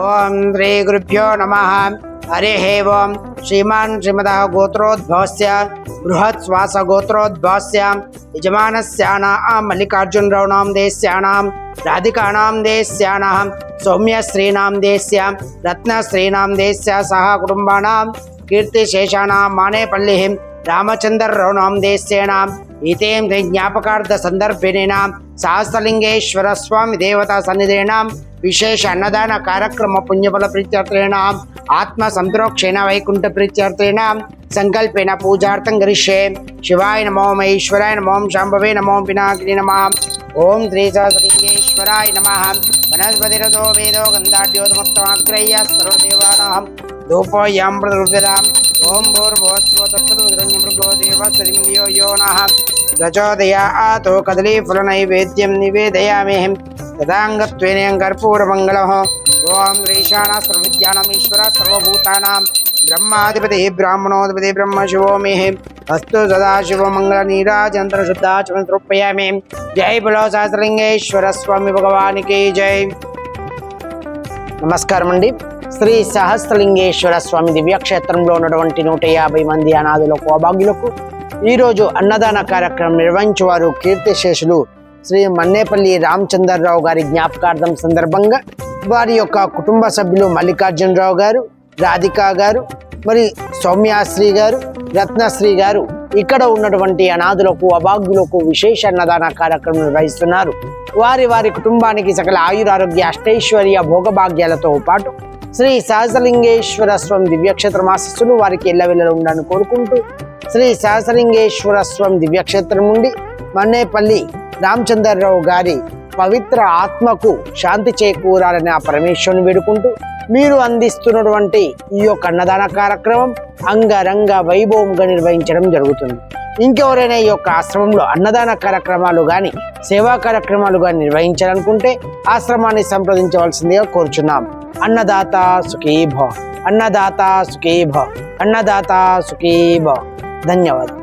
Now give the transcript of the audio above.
ఓం శ్రీ గురుభ్యో నమ హరి ఓం శ్రీమాన్ శ్రీమద గోత్రోద్భవస్య బృహత్ శ్వాస గోత్రోద్భవస్య యజమానస్యానాం మల్లికార్జునరావునాం దేశ్యానాం రాధికానాం దేశ్యానాం సౌమ్యశ్రీనాం దేశ్య రత్నశ్రీనాం దేశ్య సహ కుటుంబానాం కీర్తిశేషానాం మానేపల్లి రామచంద్రరావునాం దేశ్యేనాం ఇతేం జ్ఞాపకార్థ సందర్భినేన సహస్రలింగేశ్వర స్వామి దేవతా సన్నిధేనాం विशेष अन्नदान कार्यक्रम पुण्यफल प्रीत्यर्थेण आत्म संतोक्षेण वैकुंठ प्रीत्यर्थेण, संकल्पेन पूजा करिष्ये। शिवाय नमो महेश्वराय नमो शांभवे नमो विनाग्नि नमः। ओं त्रिजासरिंगेश्वराय नम। वनस्पतिरतो वेदो गन्धाड्योदमत्तमाग्रह्य सर्वदेवानाम् धूपोयां प्रदुर्भिराम् ओं यो नः प्रचोदया आतो कदलीफलनैवेद्यं निवेदयामि తదాంగత్వేనేం కర్పూరమంగళం ఓం రీషాణ సర్వవిద్యానమీశ్వర సర్వభూతానాం బ్రహ్మాధిపతి బ్రాహ్మణోధిపతి బ్రహ్మ శివో మే అస్తు సదాశివమంగళ మంగళ శుద్ధాచమం జై బలో సహస్రలింగేశ్వర స్వామి భగవానికి జై నమస్కారం అండి శ్రీ సహస్రలింగేశ్వర స్వామి దివ్యక్షేత్రంలో ఉన్నటువంటి నూట యాభై మంది అనాథులకు అభాగ్యులకు ఈరోజు అన్నదాన కార్యక్రమం నిర్వహించేవారు కీర్తిశేషులు శ్రీ మన్నేపల్లి రామచంద్రరావు గారి జ్ఞాపకార్థం సందర్భంగా వారి యొక్క కుటుంబ సభ్యులు మల్లికార్జునరావు గారు రాధికా గారు మరి సౌమ్యాశ్రీ గారు రత్నశ్రీ గారు ఇక్కడ ఉన్నటువంటి అనాథులకు అభాగ్యులకు విశేష అన్నదాన కార్యక్రమం నిర్వహిస్తున్నారు. వారి వారి కుటుంబానికి సకల ఆయురారోగ్య అష్టైశ్వర్య భోగభాగ్యాలతో పాటు శ్రీ సహసలింగేశ్వర స్వామి దివ్యక్షేత్రమాసస్సులు వారికి ఎల్లవెల్లలు ఉండాలని కోరుకుంటూ శ్రీ సహసలింగేశ్వర స్వామి దివ్యక్షేత్రం నుండి మన్నేపల్లి రామచంద్రరావు గారి పవిత్ర ఆత్మకు శాంతి చేకూరాలని ఆ పరమేశ్వరుని వేడుకుంటూ మీరు అందిస్తున్నటువంటి ఈ యొక్క అన్నదాన కార్యక్రమం అంగరంగ వైభవంగా నిర్వహించడం జరుగుతుంది. ఇంకెవరైనా ఈ యొక్క ఆశ్రమంలో అన్నదాన కార్యక్రమాలు కానీ సేవా కార్యక్రమాలు కానీ నిర్వహించాలనుకుంటే ఆశ్రమాన్ని సంప్రదించవలసిందిగా కోరుచున్నాం. అన్నదాత సుఖీభ అన్నదాత సుఖీభ అన్నదాత సుఖీభ ధన్యవాదాలు.